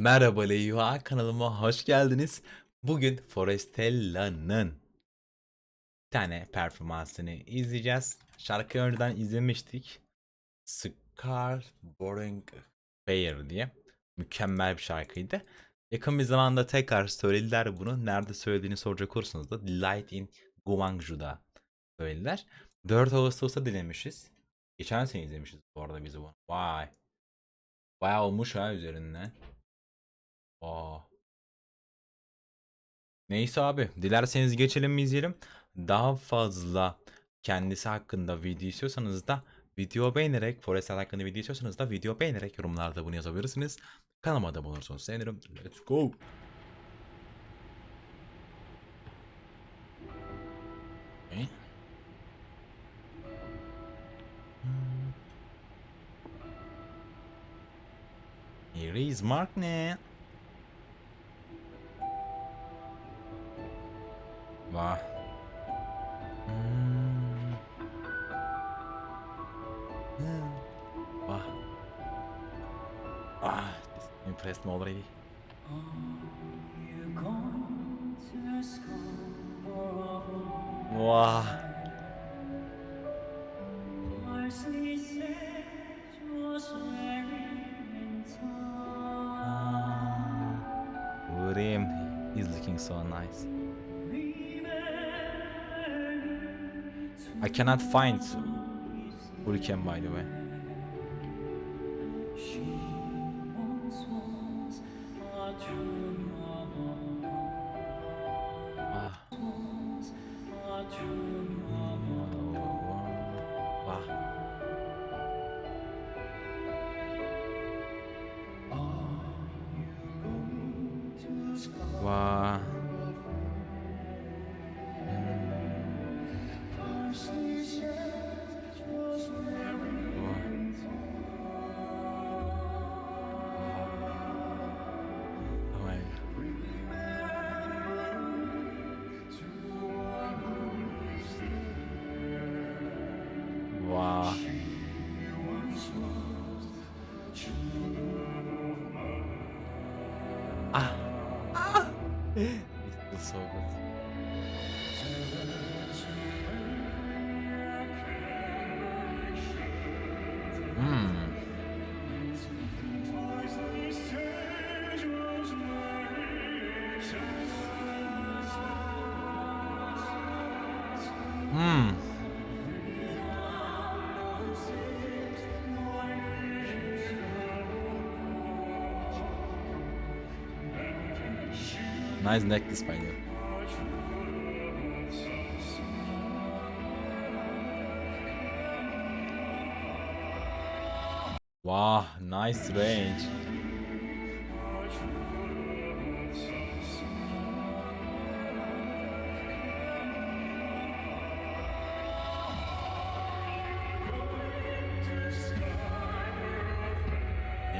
Merhaba Leyva kanalıma hoş geldiniz. Bugün Forestella'nın tane performansını izleyeceğiz. Şarkıyı önceden izlemiştik. Scar Boring Bear diye. Mükemmel bir şarkıydı. Yakın bir zamanda tekrar söylediler bunu. Nerede söylediğini soracak olursanız da Delight in Guangzhou'da söylediler. 4 Ağustos'ta dinlemişiz. Geçen sene izlemişiz bu arada biz bunu. Vay. Bayağı olmuş ha üzerinden. Neyse abi, dilerseniz geçelim mi izleyelim. Daha fazla kendisi hakkında video istiyorsanız da video beğenerek, Forest hakkında video istiyorsanız da video beğenerek yorumlarda bunu yazabilirsiniz. Kanalıma da bulursunuz. Sevinirim. Let's go. Here is Mark ne? Vah. Hmm. Hmm. Vah. Ah, this impressed me already. Vah. Urim, he's looking so nice. I cannot find Hurricane by the way. Ah. Vah. Is so good. Hmm. Nice necklace by you. Wow, nice range.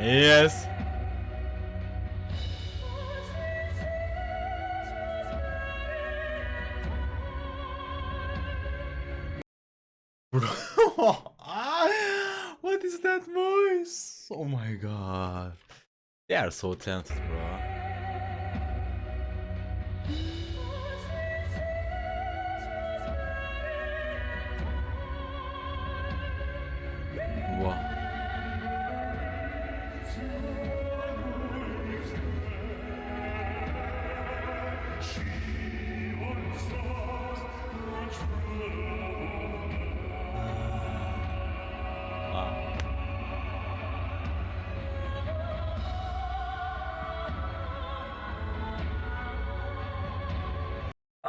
Yes. what is that voice? Oh my god. They are so talented, bro. Wow.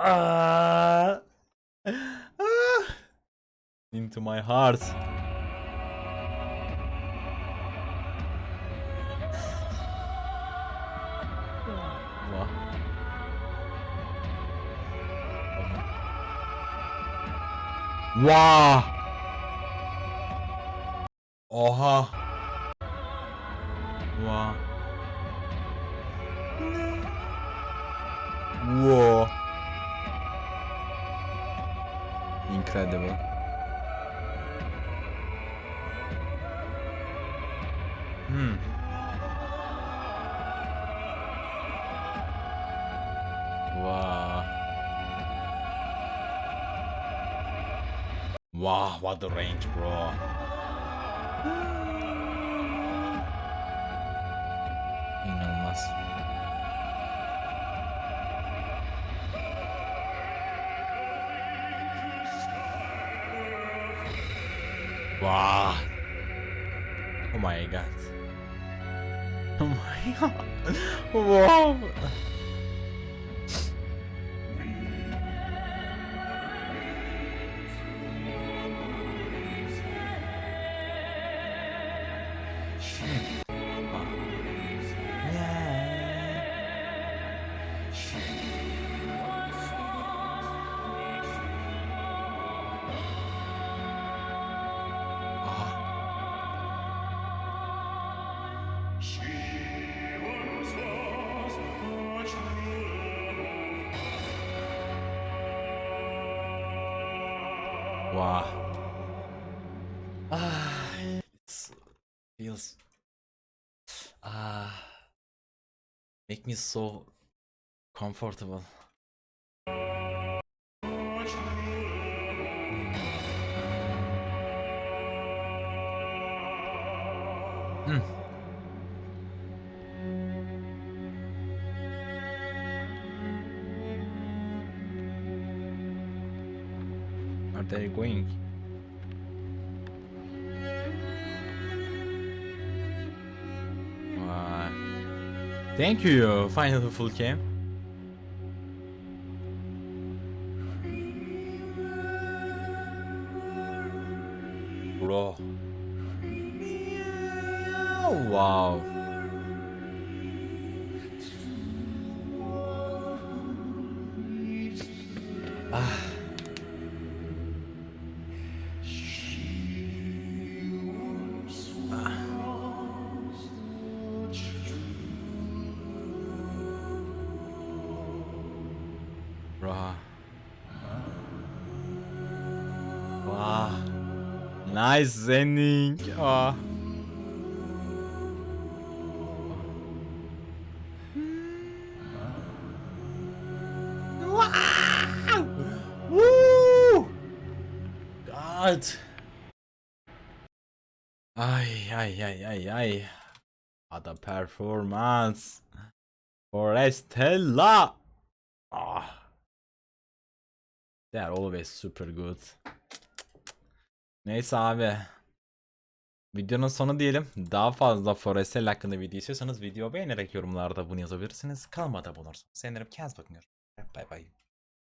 Ah. Ah. Into my heart. Vah. Vah. Oha. Vah. Whoa. incredible. Hmm. Wow. Wow, what the range, bro. İnanılmaz. Wow. Oh my god. Oh my god. Wow. Wow. Ah, it feels ah make me so comfortable. Are they going? Thank you. Final full cam. Bro. Wow. Ah. Bro. Wow. Nice ending. Ah. Wow. Woo. God. Ay ay ay ay ay. What a performance. For Estella. Ah. They are always super good. Neyse abi. Videonun sonu diyelim. Daha fazla Forestel hakkında video istiyorsanız video beğenerek yorumlarda bunu yazabilirsiniz. Kalmadı bulunursunuz. Sevinirim. Kendinize bakın. Bay bay.